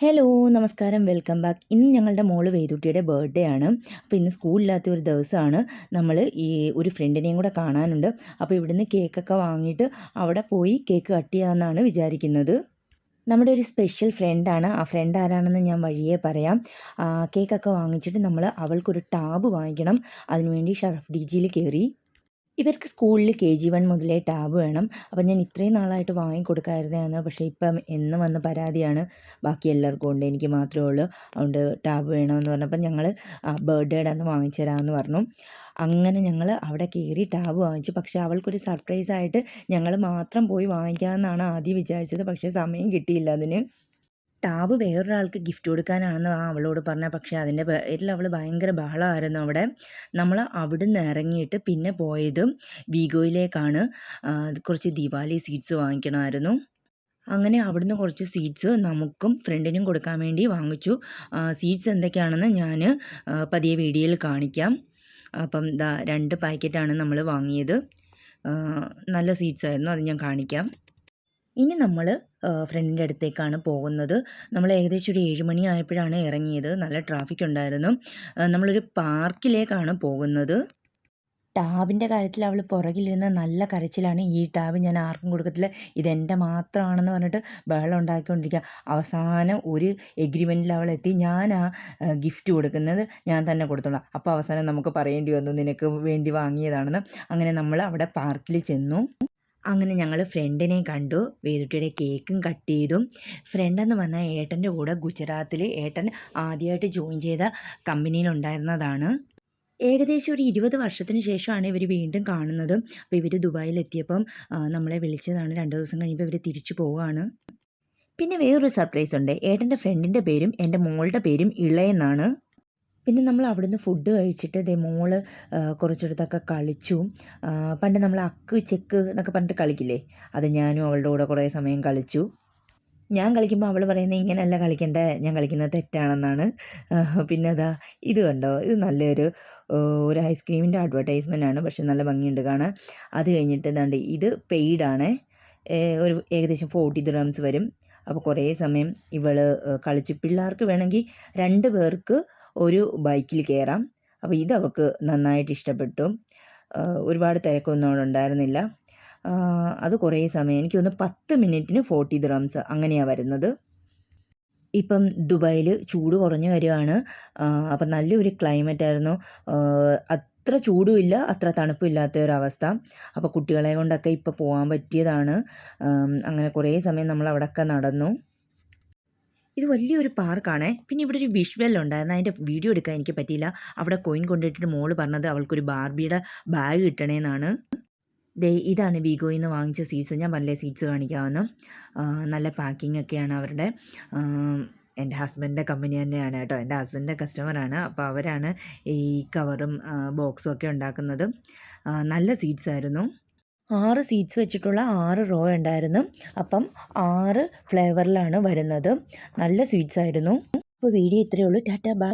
Hello നമസ്കാരം. Welcome back ഇന്ന് ഞങ്ങളുടെ മോൾ വേദുട്ടിയുടെ ബർത്ത്ഡേ ആണ്. അപ്പോൾ ഇന്ന് സ്കൂളില്ലാത്ത ഒരു ദിവസമാണ്. നമ്മൾ ഈ ഒരു ഫ്രണ്ടിനെയും കൂടെ കാണാനുണ്ട്. അപ്പോൾ ഇവിടുന്ന് കേക്കൊക്കെ വാങ്ങിയിട്ട് അവിടെ പോയി കേക്ക് കട്ട് ചെയ്യാമെന്നാണ് വിചാരിക്കുന്നത്. നമ്മുടെ ഒരു സ്പെഷ്യൽ ഫ്രണ്ടാണ് ആ ഫ്രണ്ട് ആരാണെന്ന് ഞാൻ വഴിയെ പറയാം. കേക്കൊക്കെ വാങ്ങിച്ചിട്ട് നമ്മൾ അവൾക്കൊരു ടാബ് വാങ്ങിക്കണം. അതിനുവേണ്ടി ഷറഫ് ഡി ജിയിൽ കയറി ഇവർക്ക് സ്കൂളിൽ കെ ജി വൺ മുതലേ ടാബ് വേണം. അപ്പം ഞാൻ ഇത്രയും നാളായിട്ട് വാങ്ങിക്കൊടുക്കായിരുന്നതാണ് പക്ഷേ ഇപ്പം എന്ന് വന്ന പരാതിയാണ് ബാക്കി എല്ലാവർക്കും ഉണ്ട്. എനിക്ക് മാത്രമേ ഉള്ളൂ. അതുകൊണ്ട് ടാബ് വേണമെന്ന് പറഞ്ഞപ്പോൾ ഞങ്ങൾ ബർത്ത്ഡേയുടെ അന്ന് വാങ്ങിച്ചു തരാമെന്ന് പറഞ്ഞു. അങ്ങനെ ഞങ്ങൾ അവിടെ കയറി ടാബ് വാങ്ങിച്ചു. പക്ഷേ അവൾക്കൊരു സർപ്രൈസായിട്ട് ഞങ്ങൾ മാത്രം പോയി വാങ്ങിക്കാമെന്നാണ് ആദ്യം വിചാരിച്ചത്. പക്ഷേ സമയം കിട്ടിയില്ല അതിന്. ടാബ് വേറൊരാൾക്ക് ഗിഫ്റ്റ് കൊടുക്കാനാണെന്ന് ആ അവളോട് പറഞ്ഞത് പക്ഷേ അതിന്റെ പേരിൽ അവൾ ഭയങ്കര ബഹളമായിരുന്നു അവിടെ. നമ്മൾ അവിടുന്ന് ഇറങ്ങിയിട്ട് പിന്നെ പോയത് വീഗോയിലേക്കാണ്. കുറച്ച് ദീപാവലി സീഡ്സ് വാങ്ങിക്കണമായിരുന്നു. അങ്ങനെ അവിടുന്ന് കുറച്ച് സീഡ്സ് നമുക്കും ഫ്രണ്ടിനും കൊടുക്കാൻ വേണ്ടി വാങ്ങിച്ചു. സീഡ്സ് എന്തൊക്കെയാണെന്ന് ഞാൻ പതിയെ വീഡിയോയിൽ കാണിക്കാം. അപ്പം ദാ രണ്ട് പാക്കറ്റാണ് നമ്മൾ വാങ്ങിയത്. നല്ല സീഡ്സ് ആയിരുന്നു അത് ഞാൻ കാണിക്കാം. ഇനി നമ്മൾ ഫ്രണ്ടിന്റെ അടുത്തേക്കാണ് പോകുന്നത്. നമ്മൾ ഏകദേശം ഒരു ഏഴ് മണി ആയപ്പോഴാണ് ഇറങ്ങിയത്. നല്ല ട്രാഫിക് ഉണ്ടായിരുന്നു. നമ്മളൊരു പാർക്കിലേക്കാണ് പോകുന്നത്. ടാബിന്റെ കാര്യത്തിൽ അവൾ പുറകിലിരുന്ന് നല്ല കരച്ചിലാണ് ഈ ടാബ് ഞാൻ ആർക്കും കൊടുക്കത്തില്ല. ഇതെന്റെ മാത്രമാണെന്ന് പറഞ്ഞിട്ട് ബഹളം ഉണ്ടാക്കിക്കൊണ്ടിരിക്കുക. അവസാനം ഒരു എഗ്രിമെന്റിൽ അവൾ എത്തി. ഞാൻ ആ ഗിഫ്റ്റ് കൊടുക്കുന്നത് ഞാൻ തന്നെ കൊടുത്തോളാം. അപ്പോൾ അവസാനം നമുക്ക് പറയേണ്ടി വന്നു നിനക്ക് വേണ്ടി വാങ്ങിയതാണെന്ന്. അങ്ങനെ നമ്മൾ അവിടെ പാർക്കിൽ ചെന്നു. അങ്ങനെ ഞങ്ങൾ ഫ്രണ്ടിനെ കണ്ടു. വേദുട്ടിയുടെ കേക്കും കട്ട് ചെയ്തു ഫ്രണ്ടെന്ന് പറഞ്ഞാൽ ഏട്ടന്റെ കൂടെ ഗുജറാത്തിൽ ഏട്ടൻ ആദ്യമായിട്ട് ജോയിൻ ചെയ്ത കമ്പനിയിലുണ്ടായിരുന്നതാണ്. ഏകദേശം ഒരു ഇരുപത് വർഷത്തിന് ശേഷമാണ് ഇവർ വീണ്ടും കാണുന്നത്. അപ്പോൾ ഇവർ ദുബായിലെത്തിയപ്പം നമ്മളെ വിളിച്ചതാണ്. രണ്ട് ദിവസം കഴിയുമ്പോൾ ഇവർ തിരിച്ചു പോവുകയാണ് പിന്നെ വേറൊരു സർപ്രൈസ് ഉണ്ട്. ഏട്ടന്റെ ഫ്രണ്ടിന്റെ പേരും എന്റെ മോളുടെ പേരും ഇളയെന്നാണ്. പിന്നെ നമ്മൾ അവിടുന്ന് ഫുഡ് കഴിച്ചിട്ട് ദേ മോൾ കുറച്ചിടത്തൊക്കെ കളിച്ചു. പണ്ട് നമ്മൾ അക്ക് ചെക്ക് എന്നൊക്കെ പറഞ്ഞിട്ട് കളിക്കില്ലേ? അത് ഞാനും അവളുടെ കൂടെ കുറേ സമയം കളിച്ചു. ഞാൻ കളിക്കുമ്പോൾ അവൾ പറയുന്നത് ഇങ്ങനെയല്ല കളിക്കേണ്ടേ ഞാൻ കളിക്കുന്നത് തെറ്റാണെന്നാണ്. പിന്നെ അതാ ഇത് കണ്ടോ? ഇത് നല്ലൊരു ഒരു ഐസ്ക്രീമിന്റെ അഡ്വർടൈസ്മെന്റ് ആണ്. പക്ഷെ നല്ല ഭംഗിയുണ്ട് കാണാൻ. അത് കഴിഞ്ഞിട്ട് എന്താണ്ട് ഇത് പെയ്ഡാണ് ഒരു ഏകദേശം ഫോർട്ടി ദ്രംസ് വരും. അപ്പോൾ കുറേ സമയം ഇവൾ കളിച്ച്. പിള്ളേർക്ക് വേണമെങ്കിൽ രണ്ട് പേർക്ക് ഒരു ബൈക്കിൽ കയറാം. അപ്പോൾ ഇത് അവൾക്ക് നന്നായിട്ട് ഇഷ്ടപ്പെട്ടു. ഒരുപാട് തിരക്കൊന്നും അവിടെ ഉണ്ടായിരുന്നില്ല. അത് കുറേ സമയം എനിക്ക് തോന്നുന്നു പത്ത് മിനിറ്റിന് ഫോർട്ടി ദ്രംസ് അങ്ങനെയാണ് വരുന്നത്. ഇപ്പം ദുബായിൽ ചൂട് കുറഞ്ഞു വരികയാണ്. അപ്പം നല്ലൊരു ക്ലൈമറ്റ് ആയിരുന്നു. അത്ര ചൂടുമില്ല അത്ര തണുപ്പില്ലാത്ത ഒരവസ്ഥ അപ്പോൾ കുട്ടികളെ കൊണ്ടൊക്കെ ഇപ്പോൾ പോകാൻ പറ്റിയതാണ്. അങ്ങനെ കുറേ സമയം നമ്മൾ അവിടെയൊക്കെ നടന്നു. ഇത് വലിയൊരു പാർക്കാണേ. പിന്നെ ഇവിടെ ഒരു വിഷ്വൽ ഉണ്ടായിരുന്നു. അതിന്റെ വീഡിയോ എടുക്കാൻ എനിക്ക് പറ്റിയില്ല. അവിടെ കോയിൻ കൊണ്ടിട്ടിട്ട് മോൾ പറഞ്ഞത് അവൾക്കൊരു ബാർബിയുടെ ബാഗ് കിട്ടണേന്നാണ്. ദേ ഇതാണ് വീഗോയിൽ നിന്ന് വാങ്ങിച്ച സീറ്റ്സ് ഞാൻ പറഞ്ഞില്ലേ സീറ്റ്സ് കാണിക്കാമെന്ന് നല്ല പാക്കിംഗ് ഒക്കെയാണ് അവരുടെ എന്റെ ഹസ്ബൻഡിന്റെ കമ്പനി തന്നെയാണ് കേട്ടോ. എന്റെ ഹസ്ബൻഡിന്റെ കസ്റ്റമറാണ്. അപ്പോൾ അവരാണ് ഈ കവറും ബോക്സും ഒക്കെ ഉണ്ടാക്കുന്നത്. നല്ല സീറ്റ്സ് ആയിരുന്നു. ആറ് സീറ്റ്സ് വെച്ചിട്ടുള്ള ആറ് റോ ഉണ്ടായിരുന്നു. അപ്പം ആറ് ഫ്ലേവറിലാണ് വരുന്നത്. നല്ല സ്വീറ്റ്സ് ആയിരുന്നു. അപ്പോൾ വീഡിയോ ഇത്രയേ ഉള്ളൂ. ടാറ്റ ബൈ